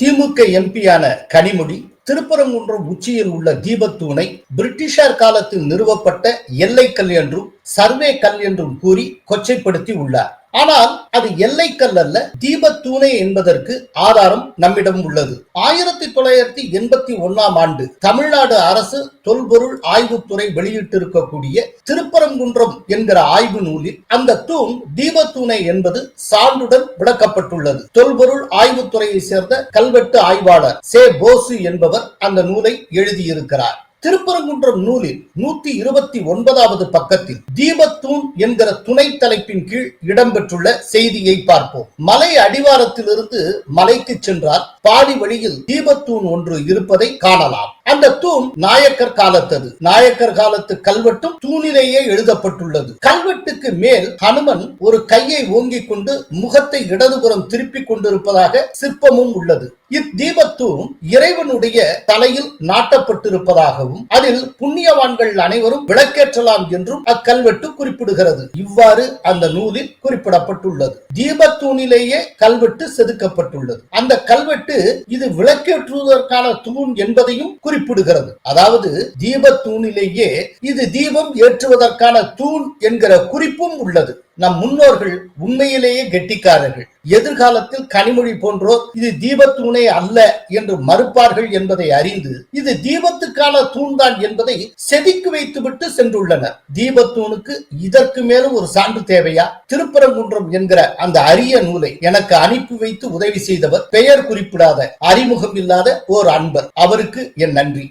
திமுக எம்பியான கனிமொழி திருப்பரங்குன்றம் உச்சியில் உள்ள தீபத்தூணை பிரிட்டிஷார் காலத்தில் நிறுவப்பட்ட எல்லைக்கல் என்றும் சர்வே கல் என்றும் கூறி கொச்சைப்படுத்தி உள்ளார். ஆனால் அது எல்லைக்கல் அல்ல தீபத்தூணை என்பதற்கு ஆதாரம் நம்மிடம் உள்ளது. ஆயிரத்தி தொள்ளாயிரத்தி எண்பத்தி ஒன்னாம் ஆண்டு தமிழ்நாடு அரசு தொல்பொருள் ஆய்வுத்துறை வெளியிட்டிருக்கக்கூடிய திருப்பரங்குன்றம் என்கிற ஆய்வு நூலில் அந்த தூண் தீபத்தூணை என்பது சான்றுடன் விளக்கப்பட்டுள்ளது. தொல்பொருள் ஆய்வுத்துறையை சேர்ந்த கல்வெட்டு ஆய்வாளர் சே போசு என்பவர் அந்த நூலை எழுதியிருக்கிறார். திருப்பரங்குன்றம் நூலில் நூத்தி இருபத்தி ஒன்பதாவது பக்கத்தில் தீபத்தூண் என்கிற துணை தலைப்பின் கீழ் இடம்பெற்றுள்ள செய்தியை பார்ப்போம். மலை அடிவாரத்திலிருந்து மலைக்கு சென்றால் பாதி வழியில் தீபத்தூண் ஒன்று இருப்பதை காணலாம். அந்த தூண் நாயக்கர் காலத்தது. நாயக்கர் காலத்து கல்வெட்டும் தூணிலேயே எழுதப்பட்டுள்ளது. கல்வெட்டுக்கு மேல் ஹனுமன் ஒரு கையை ஓங்கிக் கொண்டு முகத்தை இடதுபுறம் திருப்பிக் கொண்டிருப்பதாக சிற்பமும் உள்ளது. இத்தீபத்தூண் இறைவனுடைய தலையில் நாட்டப்பட்டிருப்பதாகவும் அதில் புண்ணியவான்கள் அனைவரும் விளக்கேற்றலாம் என்றும் அக்கல்வெட்டு குறிப்பிடுகிறது. இவ்வாறு அந்த நூலில் குறிப்பிடப்பட்டுள்ளது. தீபத்தூணிலேயே கல்வெட்டு செதுக்கப்பட்டுள்ளது. அந்த கல்வெட்டு இது விளக்கேற்றுவதற்கான தூண் என்பதையும் குறிப்பிடுகிறது. அதாவது தீபத்தூணிலேயே இது தீபம் ஏற்றுவதற்கான தூண் என்கிற குறிப்பும் உள்ளது. நம் முன்னோர்கள் உண்மையிலேயே கெட்டிக்காரர்கள். எதிர்காலத்தில் கனிமொழி போன்றோர் இது தீபத்தூணே அல்ல என்று மறுப்பார்கள் என்பதை அறிந்து இது தீபத்துக்கான தூண்தான் என்பதை செதுக்கி வைத்துவிட்டு சென்றுள்ளனர். தீபத்தூணுக்கு இதற்கு மேலும் ஒரு சான்று தேவையா? திருப்பரங்குன்றம் என்கிற அந்த அரிய நூலை எனக்கு அனுப்பி வைத்து உதவி செய்தவர் பெயர் குறிப்பிடாத அறிமுகம் இல்லாத ஓர் அன்பர். அவருக்கு என் நன்றி.